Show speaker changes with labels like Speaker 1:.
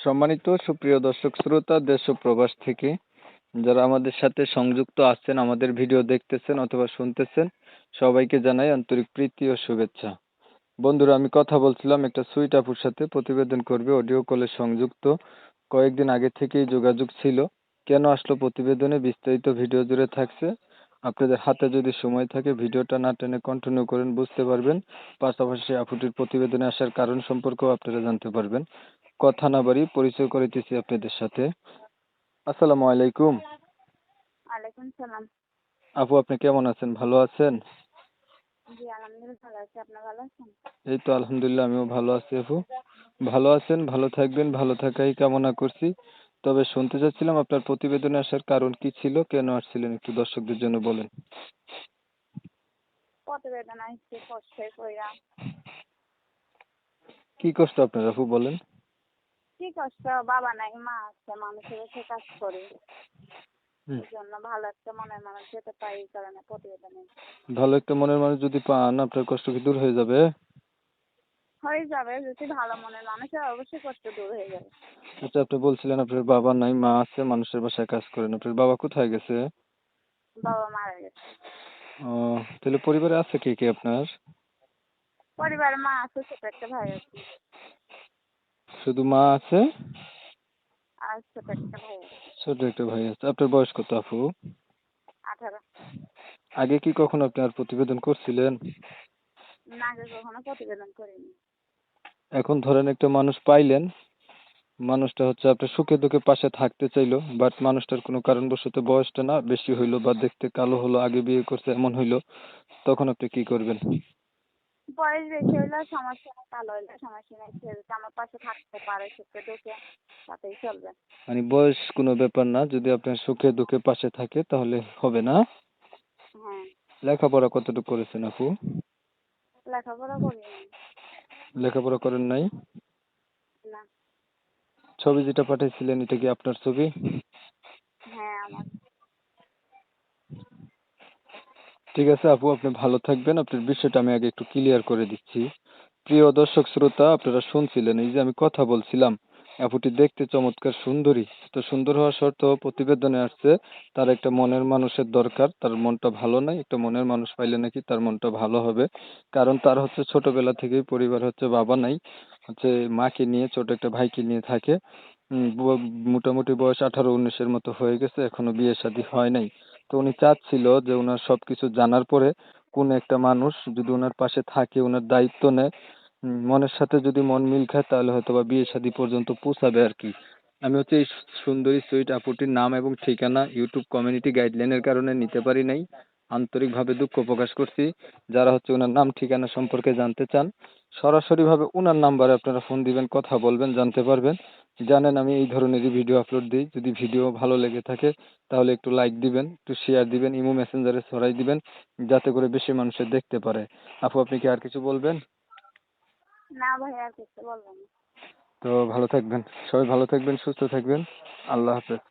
Speaker 1: সম্মানিত সুপ্রিয় দর্শক, শ্রোতা, দেশ ও প্রবাস থেকে যারা আমাদের সাথে সংযুক্ত আছেন, আমাদের ভিডিও দেখতেছেন অথবা শুনতেছেন, সবাইকে জানাই আন্তরিক প্রীতি ও শুভেচ্ছা। বন্ধুরা, আমি কথা বলছিলাম একটা সুইট আপুর সাথে, প্রতিবেদন করবে, অডিও কলে সংযুক্ত। কয়েকদিন আগে থেকেই যোগাযোগ ছিল। কেন আসলো প্রতিবেদনে? বিস্তারিত ভিডিও জুড়ে থাকছে। আপনাদের হাতে যদি সময় থাকে, ভিডিওটা না টেনে কন্টিনিউ করেন, বুঝতে পারবেন। পাশাপাশি আপুটির প্রতিবেদনে আসার কারণ সম্পর্কেও আপনারা জানতে পারবেন। কথা না বাড়ি পরিচয় করিতেছি আপনাদের সাথে। আসসালামু আলাইকুম।
Speaker 2: ওয়ালাইকুম সালাম।
Speaker 1: আপু আপনি কেমন আছেন? ভালো আছেন?
Speaker 2: জি আলহামদুলিল্লাহ ভালো আছি। আপনি ভালো আছেন?
Speaker 1: এই তো আলহামদুলিল্লাহ আমিও ভালো আছি আপু। ভালো আছেন ভালো থাকবেন ভালো থাকাই কামনা করছি। তবে শুনতে চাচ্ছিলাম আপনার প্রতিবেদনে আসার কারণ কি ছিল কেন আসছিলেন একটু দর্শকদের জন্য বলেন।
Speaker 2: প্রতিবেদন আসছে কষ্টে কইরা
Speaker 1: কি কষ্ট আপনার আপু বলেন?
Speaker 2: কি কষ্ট? বাবা নাই মা আছে মানুষের কাছে কাজ করে। এই জন্য ভালো একটা মনের মানুষ যেতে পাই এই কারণে প্রতিবেদনে।
Speaker 1: ভালো একটা মনের মানুষ যদি পান আপনার কষ্ট কি দূর হয়ে যাবে?
Speaker 2: হয়ে যাবে যদি ভালো মনের মানুষের অবশ্যই কষ্ট দূর হয়ে যাবে।
Speaker 1: আচ্ছা আপনি বলছিলেন আপনার বাবা নাই মা আছে মানুষের বাসায় কাজ করেন। আপনার বাবা কোথায় গেছে?
Speaker 2: বাবা মারা গেছে।
Speaker 1: ও তাহলে পরিবারে আছে কে কে আপনার?
Speaker 2: পরিবারে মা আছে ছোট একটা ভাই আছে।
Speaker 1: শুধু মা আছে
Speaker 2: আর ছোট একটা ভাই আছে।
Speaker 1: ছোট একটা ভাই আছে। আপনার বয়স কত আপু?
Speaker 2: আঠারো।
Speaker 1: আগে কি কখনো আপনি আর প্রতিবেদন করছিলেন?
Speaker 2: না আগে কখনো প্রতিবেদন করিনি।
Speaker 1: এখন ধরেন একটা মানুষ পাইলেন মানুষটা হচ্ছে আপনার সুখে দুঃখে পাশে থাকতে চাইলো বাট মানুষটার কোনো কারণবশত বয়সটা না বেশি হইল বা দেখতে কালো হলো আগে বিয়ে করছে এমন হইল তখন আপনি কি করবেন?
Speaker 2: বয়স বেশি হইলে সমস্যা নেই কালো হইলে সমস্যা নেই সে যদি আমার পাশে থাকতে পারে সুখে দুঃখে তাতেই চলবে।
Speaker 1: মানে বয়স কোনো ব্যাপার না যদি আপনার সুখে দুঃখে পাশে থাকে তাহলে হবে না।
Speaker 2: হ্যাঁ।
Speaker 1: লেখাপড়া কতটুকু করেছেন আপু?
Speaker 2: লেখাপড়া করিনি
Speaker 1: লেখাপড়া করেন নাই?
Speaker 2: না।
Speaker 1: ছবি যেটা পাঠিয়েছিলেন এটা কি আপনার ছবি?
Speaker 2: হ্যাঁ আমার।
Speaker 1: ঠিক আছে আপু, আপনি ভালো থাকবেন। আপনার বিষয়টা আমি আগে একটু ক্লিয়ার করে দিচ্ছি। প্রিয় দর্শক, শ্রোতা, আপনারা শুনছিলেন এই যে আমি কথা বলছিলাম। আপুটি দেখতে চমৎকার সুন্দরী। তো সুন্দর হওয়া সত্ত্বেও প্রতিবেদনে আসছে, তার একটা মনের মানুষের দরকার, তার মনটা ভালো নাই, একটা মনের মানুষ পাইলে নাকি তার মনটা ভালো হবে। কারণ তার হচ্ছে ছোটবেলা থেকেই পরিবার হচ্ছে বাবা নাই, হচ্ছে মাকে নিয়ে, ছোট একটা ভাইকে নিয়ে থাকে। মোটামুটি বয়স আঠারো, উনিশের মতো হয়ে গেছে, এখনও বিয়ে শাদী হয় নাই। তো উনি চাচ্ছিল যে ওনার সবকিছু জানার পরে কোন একটা মানুষ যদি ওনার পাশে থাকে ওনার দায়িত্ব নেয় মনের সাথে যদি মন মিল খায়, তাহলে হয়তো বা বিয়ে শাদী পর্যন্ত পৌঁছাবে আর কি। আমি হচ্ছে এই সুন্দরী সুইট আপুটির নাম এবং ঠিকানা, ইউটিউব কমিউনিটি গাইডলাইনের কারণে নিতে পারি নাই। আন্তরিকভাবে দুঃখ প্রকাশ করছি। যারা হচ্ছে ওনার নাম, ঠিকানা সম্পর্কে জানতে চান, সরাসরিভাবে ওনার নাম্বারে আপনারা ফোন দিবেন, কথা বলবেন, জানতে পারবেন। জানেন আমি এই ধরনেরই ভিডিও আপলোড দিই। যদি ভিডিও ভালো লেগে থাকে তাহলে একটু লাইক দিবেন একটু শেয়ার দিবেন ইমো মেসেঞ্জারে ছড়াই দিবেন যাতে করে বেশি মানুষের দেখতে পারে। আপু আপনি কি আর কিছু বলবেন?
Speaker 2: না ভাই আর কিছু বলব না।
Speaker 1: তো ভালো থাকবেন। সবাই ভালো থাকবেন সুস্থ থাকবেন। আল্লাহ হাফেজ।